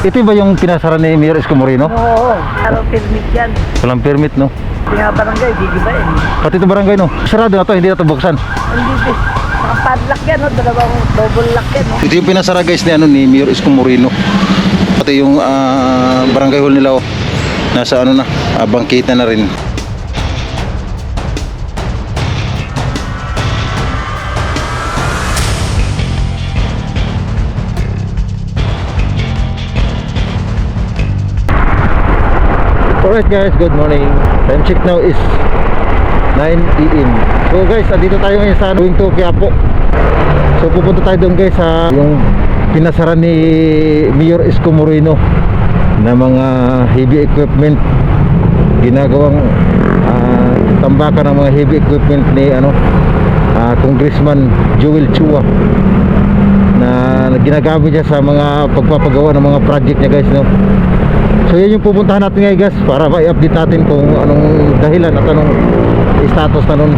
Ito ba yung pinasara ni Mayor Isko Moreno? Oo, araw permit yan. Walang permit, no? Kaya barangay, gigibain. Pati ito barangay, no? Sarado na to, hindi na to buksan. Hindi, di. Nakapadlock yan, no? dalawang double lock yan. No? Ito yung pinasara guys ni ano ni Mayor Isko Moreno. Pati yung ah, barangay hall nila oh. Nasa ano na, ah, bangkita na rin. Alright guys, good morning. Time check now is 9 AM. So guys, andito tayo ngayon sa going to Quiapo. So pupunta tayo doon guys sa yung pinasara ni Mayor Isko Moreno na mga heavy equipment ginagawang ah, tambakan ng mga heavy equipment ni ano ah, Congressman Joel Chua na ginagamit niya sa mga pagpapagawa ng mga project niya guys no So yan yung pupuntahan natin ngayon guys para ma-update natin kung anong dahilan at anong status na nun.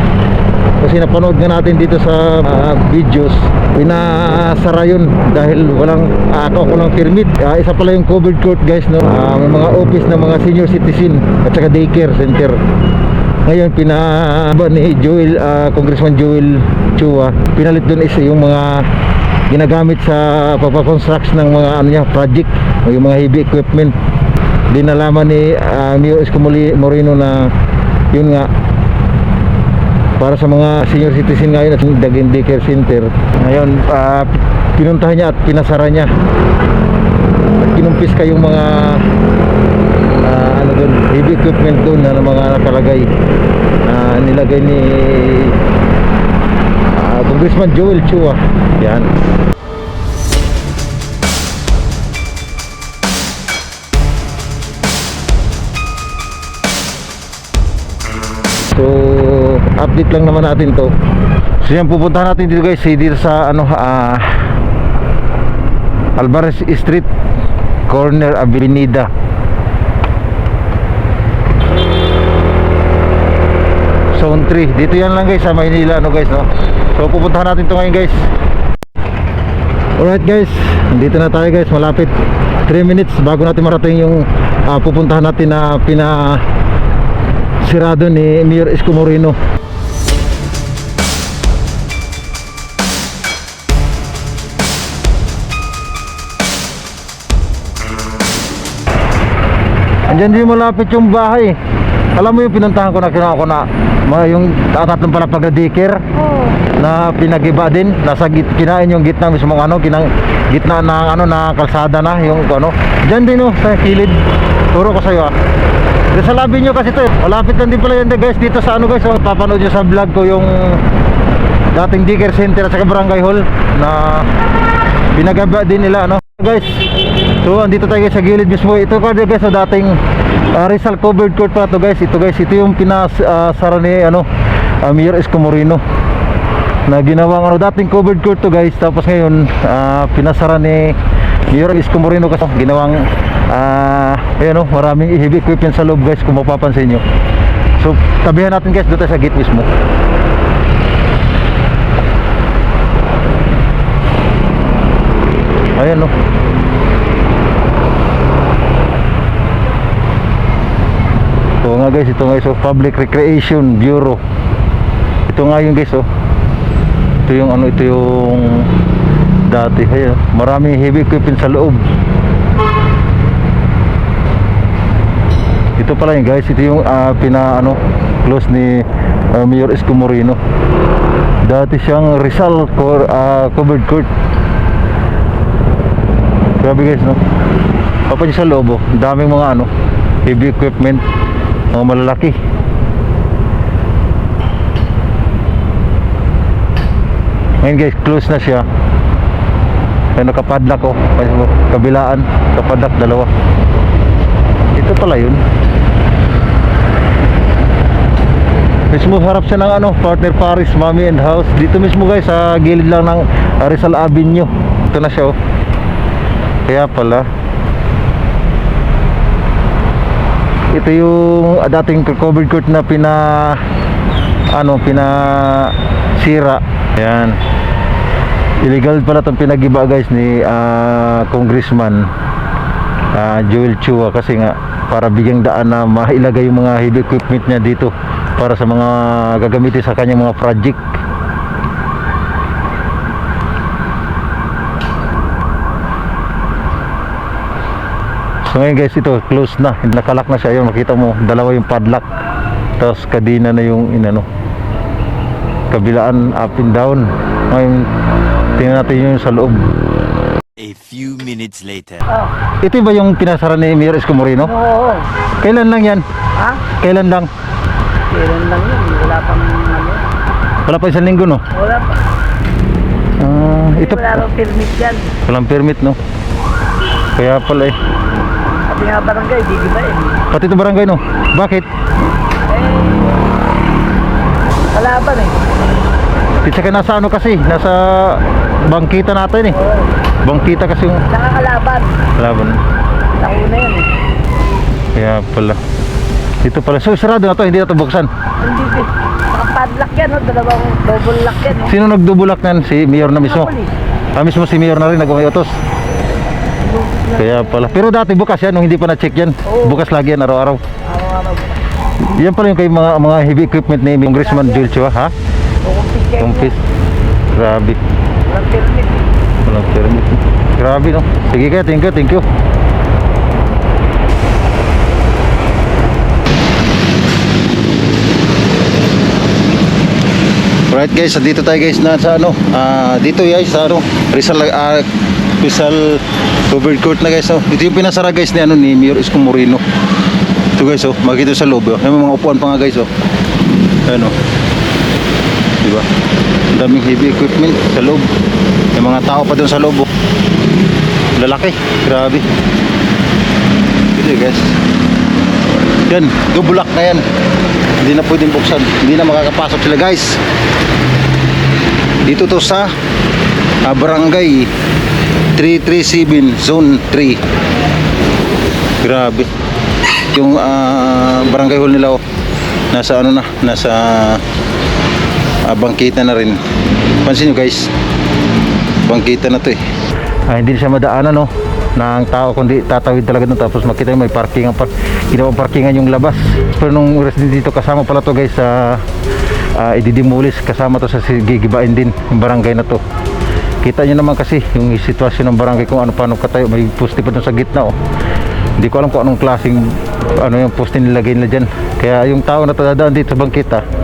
Kasi napanood nga natin dito sa ah, videos pinasara yun dahil walang uh, ako walang permit. Ah, isa pala yung covered court guys no? Ah, may mga office ng mga senior citizen at saka daycare center. Ngayon pinaba ni Joel ah, Congressman Joel Chua pinalit doon is yung mga ginagamit sa pagpakonstruct ng mga ano niya project o yung mga heavy equipment di nalaman ni uh, Mio Escomoli Moreno na yun nga para sa mga senior citizen ngayon at Dagin Daycare Center. Ngayon ah, pinuntahan niya at pinasara niya. At kinumpis ka yung mga ah, ano doon heavy equipment doon na mga nakalagay na nilagay ni ah, Congressman Joel Chua. Yan update lang naman natin to. So, yan pupuntahan natin dito guys, dito sa ano ah Alvarez Street, corner Avenida. Zone 3. Dito yan lang guys sa Maynila ano guys no. So pupuntahan natin to ngayon guys. Alright guys, dito na tayo guys, malapit 3 minutes bago natin marating yung ah, pupuntahan natin na pina sirado ni Mayor Isko Andyan din malapit yung bahay. Alam mo yung pinuntahan ko na kinuha ko na yung tatlong pala pagdadikir Oo. na pinagiba din. Nasa git kinain yung gitna mismo ano kinang gitna ng ano na kalsada na yung ano. Diyan din oh sa kilid. Turo ko sa iyo ah. Doon sa labi nyo kasi to eh. malapit lang din pala yan guys. Dito sa ano guys oh, papanood nyo sa vlog ko yung dating daycare center at saka barangay hall na pinagaba din nila ano. Guys so andito tayo guys sa gilid mismo. Ito ka guys sa dating uh, Rizal covered court pa to guys. Ito guys ito yung pinasara ni ano uh, Mayor Isko Moreno na ginawang ano dating covered court to guys. Tapos ngayon ah, pinasara ni Mayor Isko Moreno kasi ginawang ah ayan oh maraming heavy equipment sa loob guys kung mapapansin nyo. So tabihan natin guys tayo sa gate mismo. Ayan oh ito nga guys ito guys oh, Public Recreation Bureau. Ito nga yung guys oh. Ito yung ano ito yung dati kaya maraming heavy equipment sa loob. Ito pala yun guys ito yung ah, pina ano close ni ah, Mayor Isko Moreno. Dati siyang Rizal cor, ah, covered court. Grabe guys no? Papa niyo sa loob oh daming mga ano heavy equipment mga malalaki Ngayon guys, close na siya. Ay nakapadlock. Ay, Kabilaan, kapadlock dalawa. Ito pala yun. Mismo harap siya ng ano, partner Paris, Mommy and House. Dito mismo guys, sa gilid lang ng Rizal Avenue. Ito na siya oh. Kaya pala. Ito yung dating covered court na pina ano, pina sira. Yan. Illegal pala itong pinagiba guys ni ah, congressman. ah, Joel Chua kasi nga para bigyang daan na mailagay yung mga heavy equipment niya dito para sa mga gagamitin sa kanyang mga project. So ngayon guys, ito close na. Nakalak na siya. Yun, makita mo, dalawa yung padlock. Tapos kadina na yung inano. Kabilaan up and down. Ngayon, tingnan natin yung sa loob. A few minutes later. Oh, Ito ba yung pinasara ni Mayor Isko Moreno? oo. Kailan lang yan? Ha? Kailan lang? Kailan lang yun. Wala pang ano. Wala pa isang linggo no? Wala pa. Ah, ito Wala pang permit yan. walang permit no? Kaya pala eh. Sabi nga barangay, di ba eh. Pati ito barangay no? Bakit? Eh, kalaban eh. At saka nasa ano kasi, nasa bangkita natin eh. Oo. Bangkita kasi yung Nakakalaban. laban. Nauna yan eh. Kaya pala. Dito pala. So sarado na to, hindi na to buksan. Hindi eh. Nakapadlock yan, oh. dalawang double lock yan. Oh. Sino nagdubulak nan? Si Mayor na mismo? Polis. Ah, mismo si Mayor na rin nagmamay utos. Kaya pala. Pero dati bukas yan, nung hindi pa na-check yan. Oo. Bukas lagi yan, araw-araw. Araw-araw. Yan pala yung kay mga, mga heavy equipment ni Congressman Joel Chua, ha? Kumpis. Grabe. Walang permit. Walang permit. Grabe, no? Sige kaya, thank you, thank you. Right guys, dito tayo guys na sa ano, ah dito guys sa ano, Rizal ah, Rizal covered court na guys. Oh. Dito yung pinasara guys ni ano ni Mayor Isko Moreno. Ito guys oh, makita sa loob oh. May mga upuan pa nga guys oh. Ano? Di ba? Ang daming heavy equipment sa loob. May mga tao pa doon sa loob oh. Lalaki, grabe. Ito guys. Yan, dubulak na yan. Hindi na pwedeng buksan. Hindi na makakapasok sila guys. Dito to sa ah, barangay 337 zone 3. Grabe. Yung ah, barangay hall nila oh, nasa ano na, nasa ah, bangkita na rin. Pansin nyo guys, bangkita na to eh. Ah, hindi siya madaanan no ng tao kundi tatawid talaga doon tapos makita mo may parking ang par ginawang parkingan yung labas pero nung resident dito kasama pala to guys sa uh, ididimulis kasama to sa gigibain din yung barangay na to kita nyo naman kasi yung sitwasyon ng barangay kung ano paano katayo. May poste pa doon sa gitna oh. Hindi ko alam kung anong klaseng ano yung poste nilagay nila dyan. Kaya yung tao na dadaan dito sa bangkita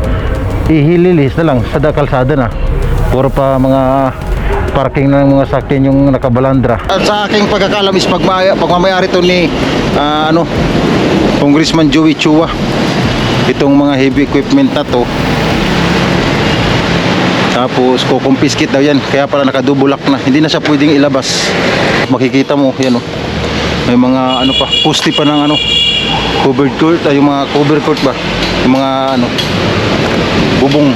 ihililis na lang sa da- kalsada na. Puro pa mga parking ng mga sakyan yung nakabalandra. Sa aking pagkakalam is pagmaya, pagmamayari to ni ah, ano Congressman Joey Chua. Itong mga heavy equipment na to tapos kukumpiskit daw yan. Kaya pala nakadubulak na. Hindi na siya pwedeng ilabas. Makikita mo yan o may mga ano pa poste pa ng ano covered court. Ay yung mga cover court ba? Yung mga ano bubong.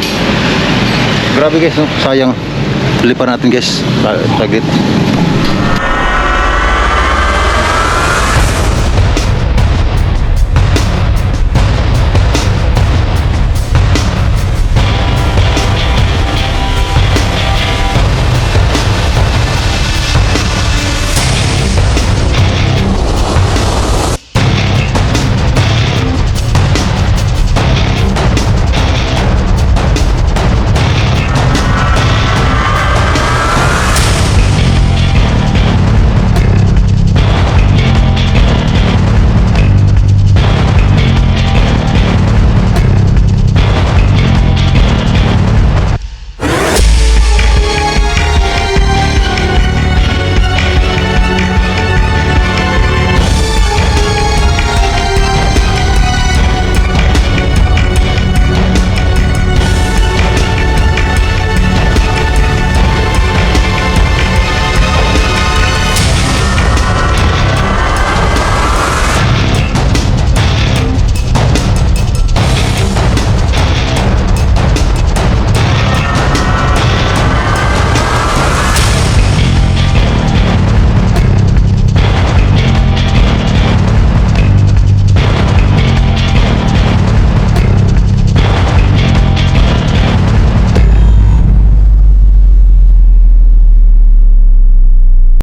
Grabe guys no? Sayang. Lipan natin guys. Sa- saglit